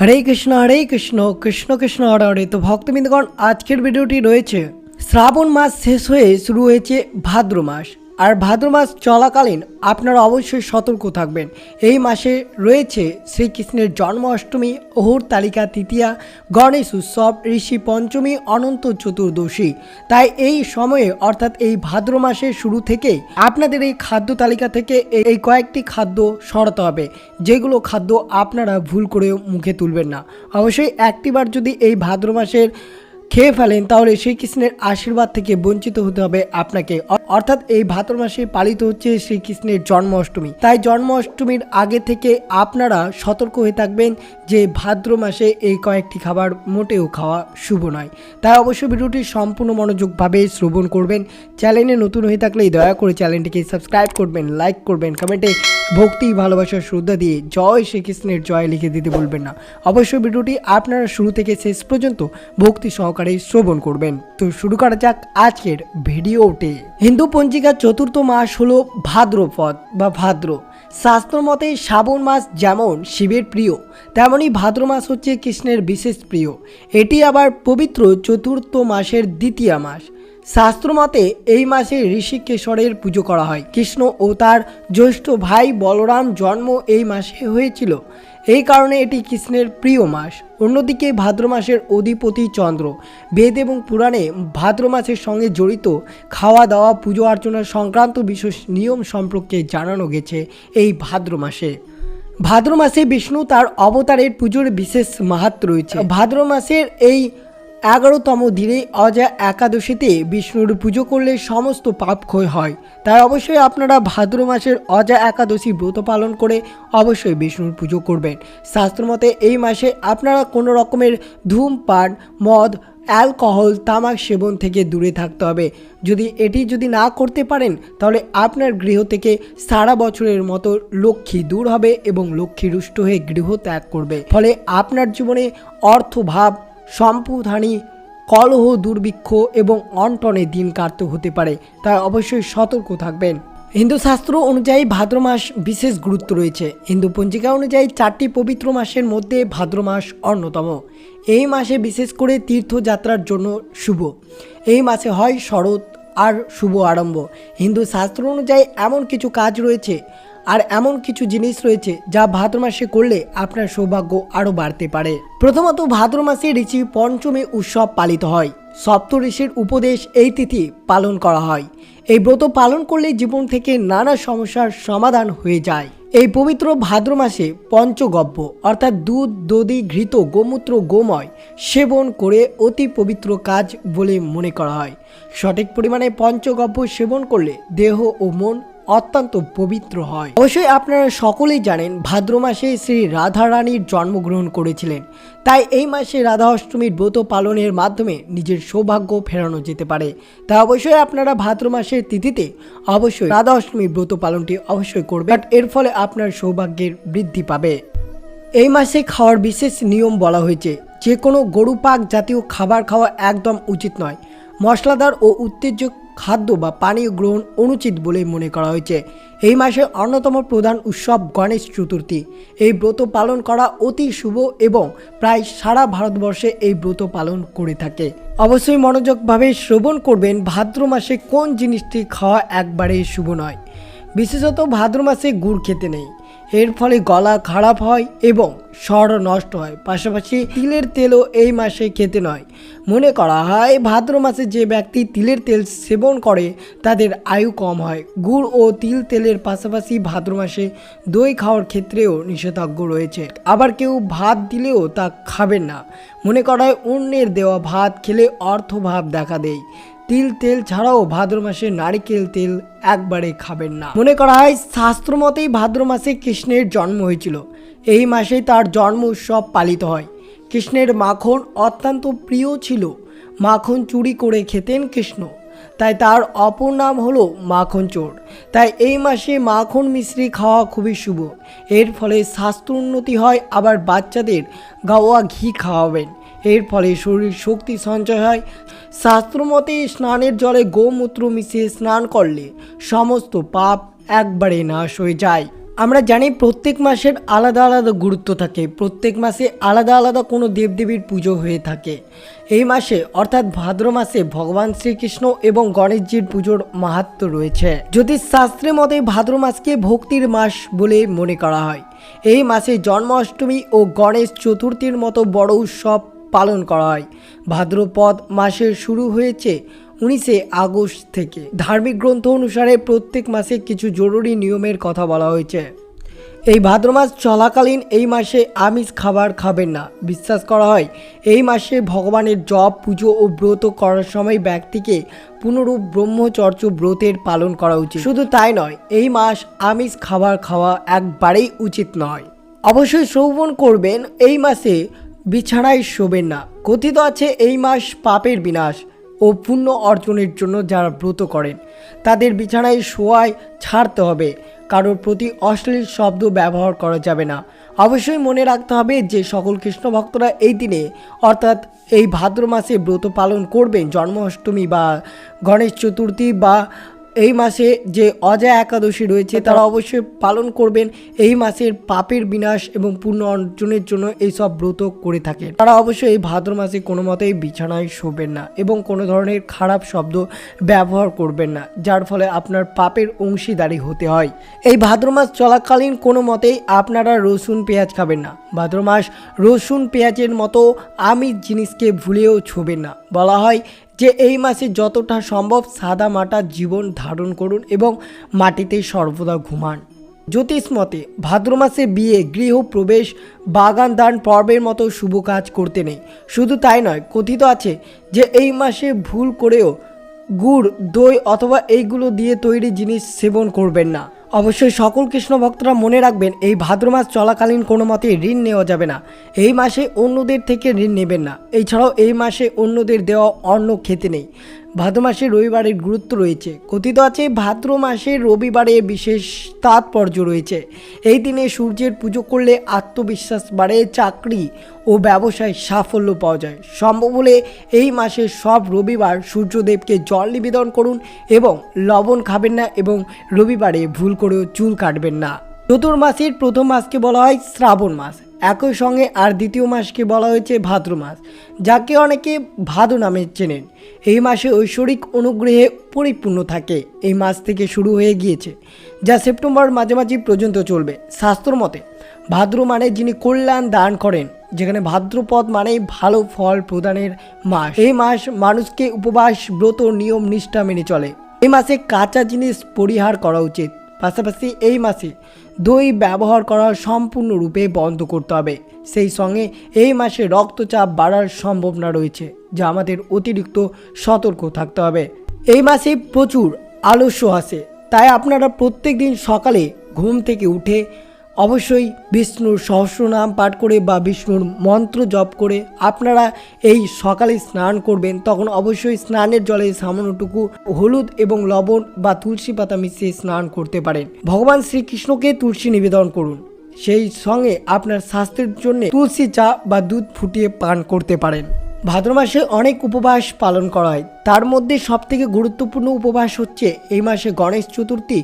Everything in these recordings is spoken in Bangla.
হরে কৃষ্ণ হরে কৃষ্ণ কৃষ্ণ কৃষ্ণ, হরে হরে। তো ভক্তবৃন্দগণ, আজকের ভিডিওটি রয়েছে শ্রাবণ মাস শেষ হয়ে শুরু হয়েছে ভাদ্র মাস। আর ভাদ্র মাস চলাকালীন আপনারা অবশ্যই সতর্ক থাকবেন। এই মাসে রয়েছে শ্রীকৃষ্ণের জন্মাষ্টমী, অহুর তালিকা তৃতীয়া, গণেশ উৎসব, ঋষি পঞ্চমী, অনন্ত চতুর্দশী। তাই এই সময়ে, অর্থাৎ এই ভাদ্র মাসের শুরু থেকে আপনাদের এই খাদ্য তালিকা থেকে এই- এই কয়েকটি খাদ্য সরাতে হবে, যেগুলো খাদ্য আপনারা ভুল করে মুখে তুলবেন না। অবশ্যই একটিবার যদি এই ভাদ্র মাসের খেয়ে ফেলেন, তাহলে শ্রীকৃষ্ণের আশীর্বাদ থেকে বঞ্চিত হতে হবে আপনাকে। অর্থাৎ এই ভাদ্র মাসে পালিত হচ্ছে শ্রীকৃষ্ণের জন্মাষ্টমী। তাই জন্মাষ্টমীর আগে থেকে আপনারা সতর্ক হয়ে থাকবেন যে ভাদ্র মাসে এই কয়েকটি খাবার মোটেও খাওয়া শুভ নয়। তাই অবশ্যই ভিডিওটি সম্পূর্ণ মনোযোগভাবে শ্রবণ করবেন। চ্যানেলে নতুন হয়ে থাকলে দয়া করে চ্যানেলটিকে সাবস্ক্রাইব করবেন, লাইক করবেন, কমেন্টে ভক্তি ভালোবাসা শ্রদ্ধা দিয়ে জয় শ্রীকৃষ্ণের জয় লিখে দিতে বলবেন না। অবশ্যই ভিডিওটি আপনারা শুরু থেকে শেষ পর্যন্ত ভক্তি সহকারে শ্রবণ করবেন। তো শুরু করা যাক আজকের ভিডিওটি হিন্দু পঞ্জিকার চতুর্থ মাস হলো ভাদ্রপদ বা ভাদ্র। শাস্ত্র মতে শ্রাবণ মাস যেমন শিবের প্রিয় তেমনই ভাদ্র মাস হচ্ছে কৃষ্ণের বিশেষ প্রিয়। এটি আবার পবিত্র চতুর্থ মাসের দ্বিতীয় মাস। শাস্ত্রমতে এই মাসে ঋষিকেশ্বরের পুজো করা হয়। কৃষ্ণ ও তার জ্যৈষ্ঠ ভাই বলরাম জন্ম এই মাসে হয়েছিল। এই কারণে এটি কৃষ্ণের প্রিয় মাস। অন্যদিকে ভাদ্র মাসের অধিপতি চন্দ্র বেদ এবং পুরাণে ভাদ্র মাসের সঙ্গে জড়িত খাওয়া দাওয়া পুজো অর্চনা সংক্রান্ত বিশেষ নিয়ম সম্পর্কে জানানো গেছে এই ভাদ্র মাসে। ভাদ্র মাসে বিষ্ণু তার অবতারের পুজোর বিশেষ মাহাত্ম রয়েছে। ভাদ্র মাসের এই এগারোতম দিনে অজা একাদশীতে বিষ্ণুর পুজো করলে সমস্ত পাপ ক্ষয় হয়। তাই অবশ্যই আপনারা ভাদ্র মাসের অজা একাদশী ব্রত পালন করে অবশ্যই বিষ্ণুর পুজো করবেন। শাস্ত্রমতে এই মাসে আপনারা কোনো রকমের ধূমপান, মদ, অ্যালকোহল, তামাক সেবন থেকে দূরে থাকতে হবে। যদি এটি যদি না করতে পারেন, তাহলে আপনার গৃহ থেকে সারা বছরের মতো লক্ষ্মী দূর হবে এবং লক্ষ্মী রুষ্ট হয়ে গৃহ ত্যাগ করবে। ফলে আপনার জীবনে অর্থভাব সম্পদহানি কলহ, দুর্ভিক্ষ এবং অন্টনে দিন কাটতে হতে পারে তাই অবশ্যই সতর্ক থাকবেন। হিন্দু শাস্ত্র অনুযায়ী ভাদ্র মাস বিশেষ গুরুত্ব রয়েছে। হিন্দু পঞ্জিকা অনুযায়ী চারটি পবিত্র মাসের মধ্যে ভাদ্র মাস অন্যতম। এই মাসে বিশেষ করে তীর্থযাত্রার জন্য শুভ। এই মাসে হয় শরৎ আর শুভ আরম্ভ। হিন্দু শাস্ত্র অনুযায়ী এমন কিছু কাজ রয়েছে আর এমন কিছু জিনিস রয়েছে যা ভাদ্র মাসে করলে আপনার সৌভাগ্য আরও বাড়তে পারে। প্রথমত, ভাদ্র মাসে ঋষি পঞ্চমী উৎসব পালিত হয়। সপ্ত ঋষির উপদেশ এই তিথি পালন করা হয়। এই ব্রত পালন করলে জীবন থেকে নানা সমস্যার সমাধান হয়ে যায়। এই পবিত্র ভাদ্র মাসে পঞ্চগব্য, অর্থাৎ দুধ, দধি, ঘৃত, গোমূত্র, গোময় সেবন করে অতি পবিত্র কাজ বলে মনে করা হয়। সঠিক পরিমাণে পঞ্চগব্য সেবন করলে দেহ ও মন অত্যন্ত পবিত্র হয়। অবশ্যই আপনারা সকলেই জানেন, ভাদ্র মাসে শ্রী রাধা রানীর জন্মগ্রহণ করেছিলেন। তাই এই মাসে রাধা অষ্টমীর ব্রত পালনের মাধ্যমে নিজের সৌভাগ্য ফেরানো যেতে পারে। তাই অবশ্যই আপনারা ভাদ্র মাসের তিথিতে অবশ্যই রাধা অষ্টমীর ব্রত পালনটি অবশ্যই করবেন। এর ফলে আপনার সৌভাগ্যের বৃদ্ধি পাবে। এই মাসে খাওয়ার বিশেষ নিয়ম বলা হয়েছে, যে কোনো গরু পাক জাতীয় খাবার খাওয়া একদম উচিত নয়। মশলাদার ও উত্তেজক খাদ্য বা পানীয় গ্রহণ অনুচিত বলে মনে করা হয়েছে। এই মাসে অন্যতম প্রধান উৎসব গণেশ চতুর্থী। এই ব্রত পালন করা অতি শুভ এবং প্রায় সারা ভারতবর্ষে এই ব্রত পালন করে থাকে। অবশ্যই মনোযোগভাবে শ্রবণ করবেন, ভাদ্র মাসে কোন জিনিসটি খাওয়া একবারে শুভ নয়। বিশেষত ভাদ্র মাসে গুড় খেতে নেই। এর ফলে গলা খারাপ হয় এবং স্বর নষ্ট হয়। পাশাপাশি তিলের তেলও এই মাসে খেতে নয়। মনে করা হয়, ভাদ্র মাসে যে ব্যক্তি তিলের তেল সেবন করে, তাদের আয়ু কম হয়। গুড় ও তিল তেলের পাশাপাশি ভাদ্র মাসে দই খাওয়ার ক্ষেত্রেও নিষেধাজ্ঞ রয়েছে। আবার কেউ ভাত দিলেও তা খাবেন না। মনে করা হয় অন্যের দেওয়া ভাত খেলে অর্থভাব দেখা দেয়। তিল তেল ছাড়াও ভাদ্র মাসে নারিকেল তেল একবারে খাবেন না। মনে করা হয় শাস্ত্র মতেই ভাদ্র মাসে কৃষ্ণের জন্ম হয়েছিল। এই মাসেই তার জন্ম উৎসব পালিত হয়। কৃষ্ণের মাখন অত্যন্ত প্রিয় ছিল। মাখন চুরি করে খেতেন কৃষ্ণ। তাই তার অপর নাম হলো মাখন চোর। তাই এই মাসে মাখন মিশ্রি খাওয়া খুবই শুভ। এর ফলে স্বাস্থ্য উন্নতি হয়, আবার বাচ্চাদের গাওয়া ঘি খাওয়াবেন। এর ফলে শরীর শক্তি সঞ্চয় হয়। শাস্ত্রমতে স্নানের জলে গোমূত্র মিশিয়ে স্নান করলে সমস্ত পাপ একবারে নাশ হয়ে যায়। আমরা জানি প্রত্যেক মাসের আলাদা আলাদা গুরুত্ব থাকে, প্রত্যেক মাসে আলাদা আলাদা কোনো দেবদেবীর পুজো হয়ে থাকে। এই মাসে, অর্থাৎ ভাদ্র মাসে, ভগবান শ্রীকৃষ্ণ এবং গণেশজির পুজোর মাহাত্ম রয়েছে। জ্যোতিষ শাস্ত্রের মতে ভাদ্র মাসকে ভক্তির মাস বলে মনে করা হয়। এই মাসে জন্মাষ্টমী ও গণেশ চতুর্থীর মতো বড় উৎসব পালন করা হয়। ভাদ্রপদ মাসের শুরু হয়েছে উনিশে আগস্ট থেকে। ধার্মিক গ্রন্থ অনুসারে প্রত্যেক মাসে কিছু জরুরি নিয়মের কথা বলা হয়েছে। এই ভাদ্র মাস চলাকালীন এই মাসে আমিষ খাবার খাবেন না। বিশ্বাস করা হয়, এই মাসে ভগবানের জপ, পুজো ও ব্রত করার সময় ব্যক্তিকে পুনরূপ ব্রহ্মচর্য ব্রতের পালন করা উচিত। শুধু তাই নয়, এই মাস আমিষ খাবার খাওয়া একবারেই উচিত নয়। অবশ্যই শ্রবণ করবেন, এই মাসে বিছানায় শোবেন না। কথিত আছে, এই মাস পাপের বিনাশ ও পুণ্য অর্জনের জন্য যারা ব্রত করেন, তাদের বিছানায় শোয়ায় ছাড়তে হবে। কারোর প্রতি অশ্লীল শব্দ ব্যবহার করা যাবে না। অবশ্যই মনে রাখতে হবে যে, সকল কৃষ্ণ ভক্তরা এই দিনে, অর্থাৎ এই ভাদ্র মাসে ব্রত পালন করবেন, জন্মাষ্টমী বা গণেশ চতুর্থী বা এই মাসে যে অজয় একাদশী রয়েছে, তারা অবশ্যই পালন করবেন। এই মাসের পাপের বিনাশ এবং পূর্ণ অর্জনের জন্য এই সব ব্রত করে থাকেন। তারা অবশ্যই এই ভাদ্র মাসে কোনো মতেই বিছানায় শোবেন না এবং কোনো ধরনের খারাপ শব্দ ব্যবহার করবেন না, যার ফলে আপনার পাপের অংশীদারি হতে হয়। এই ভাদ্র মাস চলাকালীন কোনো মতেই আপনারা রসুন পেঁয়াজ খাবেন না। ভাদ্র মাস রসুন পেঁয়াজের মতো আমিষ জিনিসকে ভুলেও ছোবেন না। বলা হয় যে এই মাসে যতটা সম্ভব সাদা মাটা জীবন ধারণ করুন এবং মাটিতে সর্বদা ঘুমান। জ্যোতিষ মতে ভাদ্র মাসে বিয়ে, গৃহ প্রবেশ, বাগান দান, পর্বের মতো শুভ কাজ করতে নেই। শুধু তাই নয়, কথিত আছে যে এই মাসে ভুল করেও গুড়, দই অথবা এইগুলো দিয়ে তৈরি জিনিস সেবন করবেন না। অবশ্যই সকল কৃষ্ণ ভক্তরা মনে রাখবেন, এই ভাদ্র মাস চলাকালীন কোনো মতে ঋণ নেওয়া যাবে না। এই মাসে অন্যদের থেকে ঋণ নেবেন না। এছাড়াও এই মাসে অন্যদের দেওয়া অন্ন খেতে নেই। ভাদ্র মাসে রবিবারের গুরুত্ব রয়েছে। কথিত আছে, ভাদ্র মাসে রবিবারে বিশেষ তাৎপর্য রয়েছে। এই দিনে সূর্যের পুজো করলে আত্মবিশ্বাস বাড়ে, চাকরি ও ব্যবসায় সাফল্য পাওয়া যায়। সম্ভব হলে এই মাসে সব রবিবার সূর্যদেবকে জল নিবেদন করুন এবং লবণ খাবেন না এবং রবিবারে ভুল করেও চুল কাটবেন না। চতুর্মাসের প্রথম মাসকে বলা হয় শ্রাবণ মাস। একই সঙ্গে আর দ্বিতীয় মাসকে বলা হয়েছে ভাদ্র মাস, যাকে অনেকে ভাদু নামে চেনেন। এই মাসে ঐশ্বরিক অনুগ্রহে পরিপূর্ণ থাকে। এই মাস থেকে শুরু হয়ে গিয়েছে, যা সেপ্টেম্বর মাঝামাঝি পর্যন্ত চলবে। শাস্ত্র মতে, ভাদ্র মানে যিনি কল্যাণ দান করেন, যেখানে ভাদ্রপদ মানেই ভালো ফল প্রদানের মাস। এই মাস মানুষকে উপবাস, ব্রত, নিয়ম, নিষ্ঠা মেনে চলে। এই মাসে কাঁচা জিনিস পরিহার করা উচিত। পাশাপাশি এই মাসে দই ব্যবহার করা সম্পূর্ণরূপে বন্ধ করতে হবে। সেই সঙ্গে এই মাসে রক্তচাপ বাড়ার সম্ভাবনা রয়েছে, যা আমাদের অতিরিক্ত সতর্ক থাকতে হবে। এই মাসে প্রচুর আলস্য আসে তাই আপনারা প্রত্যেক দিন সকালে ঘুম থেকে উঠে অবশ্যই বিষ্ণুর সহস্রনাম পাঠ করে বা বিষ্ণুর মন্ত্র জপ করে আপনারা এই সকালে স্নান করবেন, তখন অবশ্যই স্নানের জলে সামান্যটুকু হলুদ এবং লবণ বা তুলসী পাতা মিশিয়ে স্নান করতে পারেন। ভগবান শ্রীকৃষ্ণকে তুলসী নিবেদন করুন। সেই সঙ্গে আপনার স্বাস্থ্যের জন্য তুলসী চা বা দুধ ফুটিয়ে পান করতে পারেন। ভাদ্র মাসে অনেক উপবাস পালন করা হয়। তার মধ্যে সবথেকে গুরুত্বপূর্ণ উপবাস হচ্ছে এই মাসে গণেশ চতুর্থী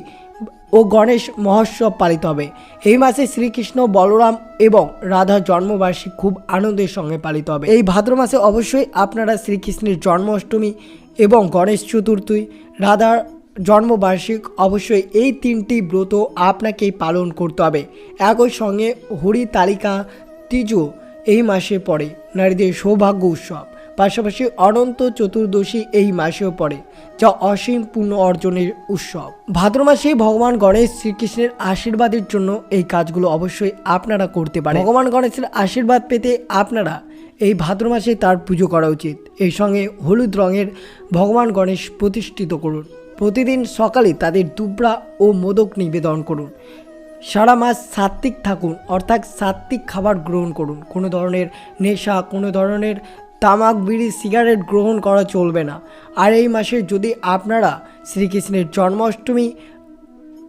ও গণেশ মহোৎসব পালিত হবে। এই মাসে শ্রীকৃষ্ণ, বলরাম এবং রাধার জন্মবার্ষিক খুব আনন্দের সঙ্গে পালিত হবে। এই ভাদ্র মাসে অবশ্যই আপনারা শ্রীকৃষ্ণের জন্মাষ্টমী এবং গণেশ চতুর্থী, রাধার জন্মবার্ষিক অবশ্যই এই তিনটি ব্রত আপনাকেই পালন করতে হবে। একই সঙ্গে হরি তালিকা, তিজু এই মাসে পড়ে। নারীদের সৌভাগ্য উৎসব। পাশাপাশি অনন্ত চতুর্দশী এই মাসেও পড়ে, যা অসীম পূর্ণ অর্জনের উৎসব। ভাদ্র মাসে ভগবান গণেশ শ্রীকৃষ্ণের আশীর্বাদের জন্য এই কাজগুলো অবশ্যই আপনারা করতে পারেন। ভগবান গণেশের আশীর্বাদ পেতে আপনারা এই ভাদ্র মাসে তার পুজো করা উচিত। এই সঙ্গে হলুদ রঙের ভগবান গণেশ প্রতিষ্ঠিত করুন। প্রতিদিন সকালে তাদের দুবরা ও মোদক নিবেদন করুন। সারা মাস সাত্ত্বিক থাকুন, অর্থাৎ সাত্ত্বিক খাবার গ্রহণ করুন। কোনো ধরনের নেশা, কোনো ধরনের তামাক, বিড়ি, সিগারেট গ্রহণ করা চলবে না। আর এই মাসে যদি আপনারা শ্রীকৃষ্ণের জন্মাষ্টমী,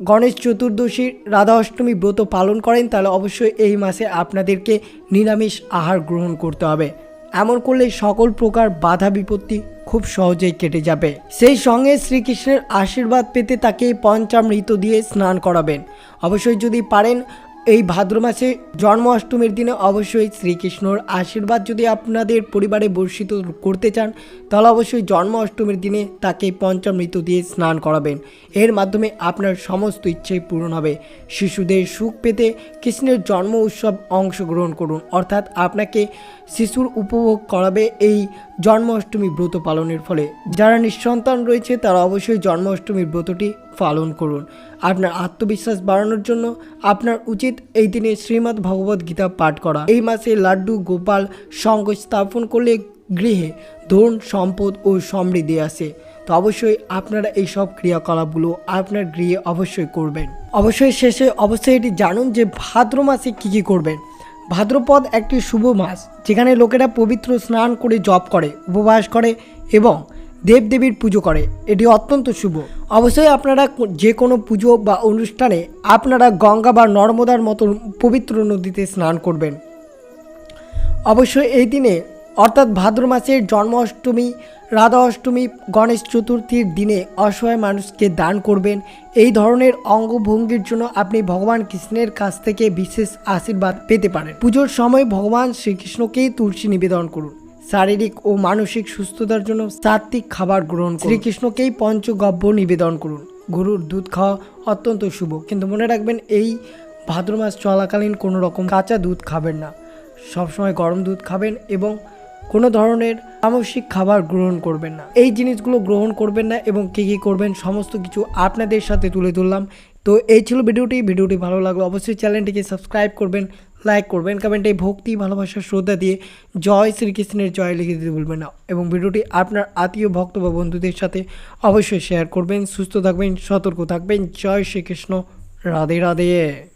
গণেশ চতুর্দশী রাধা অষ্টমী ব্রত পালন করেন, তাহলে অবশ্যই এই মাসে আপনাদেরকে নিরামিষ আহার গ্রহণ করতে হবে। এমন করলে সকল প্রকার বাধা বিপত্তি খুব সহজেই কেটে যাবে। সেই সঙ্গে শ্রীকৃষ্ণের আশীর্বাদ পেতে তাকে পঞ্চামৃত দিয়ে স্নান করাবেন। অবশ্যই যদি পারেন এই ভাদ্র মাসে জন্মাষ্টমীর দিনে অবশ্যই শ্রীকৃষ্ণর আশীর্বাদ যদি আপনাদের পরিবারে বর্ষিত করতে চান, তাহলে অবশ্যই জন্মাষ্টমীর দিনে তাকে পঞ্চামৃত দিয়ে স্নান করাবেন। এর মাধ্যমে আপনার সমস্ত ইচ্ছে পূরণ হবে। শিশুদের সুখ পেতে কৃষ্ণের জন্ম উৎসব অংশগ্রহণ করুন। অর্থাৎ আপনাকে শিশুর উপভোগ করাবে এই জন্মাষ্টমী ব্রত পালনের ফলে। যারা নিঃসন্তান রয়েছে, তারা অবশ্যই জন্মাষ্টমীর ব্রতটি পালন করুন। আপনার আত্মবিশ্বাস বাড়ানোর জন্য আপনার উচিত এই দিনে শ্রীমদ্ ভগবত গীতা পাঠ করা। এই মাসে লাড্ডু, গোপাল, সঙ্গ স্থাপন করলে গৃহে ধন, সম্পদ ও সমৃদ্ধি আসে। তো অবশ্যই আপনারা এই সব ক্রিয়াকলাপগুলো আপনার গৃহে অবশ্যই করবেন। অবশ্যই শেষে অবশ্যই এটি জানুন যে ভাদ্র মাসে কী কী করবেন। ভাদ্রপদ একটি শুভ মাস, যেখানে লোকেরা পবিত্র স্নান করে জপ করে, উপবাস করে এবং দেবদেবীর পুজো করে। এটি অত্যন্ত শুভ। অবশ্যই আপনারা যে কোনো পুজো বা অনুষ্ঠানে আপনারা গঙ্গা বা নর্মদার মতো পবিত্র নদীতে স্নান করবেন। অবশ্যই এই দিনে, অর্থাৎ ভাদ্র মাসের জন্মাষ্টমী রাধা অষ্টমী গণেশ চতুর্থীর দিনে অসহায় মানুষকে দান করবেন। এই ধরনের অঙ্গভঙ্গির জন্য আপনি ভগবান কৃষ্ণের কাছ থেকে বিশেষ আশীর্বাদ পেতে পারেন। পুজোর সময় ভগবান শ্রীকৃষ্ণকেই তুলসী নিবেদন করুন। শারীরিক ও মানসিক সুস্থতার জন্য সাত্বিক খাবার গ্রহণ শ্রীকৃষ্ণকেই পঞ্চগব্য নিবেদন করুন। গরুর দুধ খাওয়া অত্যন্ত শুভ। কিন্তু মনে রাখবেন, এই ভাদ্র মাস চলাকালীন কোনো রকম কাঁচা দুধ খাবেন না। সবসময় গরম দুধ খাবেন এবং কোনো ধরনের তামসিক খাবার গ্রহণ করবেন না। এই জিনিসগুলো গ্রহণ করবেন না এবং কী কী করবেন, সমস্ত কিছু আপনাদের সাথে তুলে ধরলাম। তো এই ছিল ভিডিওটি। ভিডিওটি ভালো লাগল অবশ্যই চ্যানেলটিকে সাবস্ক্রাইব করবেন। লাইক করবেন। কমেন্টে ভক্তি, ভালোবাসা, শ্রদ্ধা দিয়ে জয় শ্রীকৃষ্ণের জয় লিখে দিতে ভুলবেন না। এবং ভিডিওটি আপনার আত্মীয়, ভক্ত বা বন্ধুদের সাথে অবশ্যই শেয়ার করবেন। সুস্থ থাকবেন, সতর্ক থাকবেন। জয় শ্রীকৃষ্ণ। রাধে রাধে।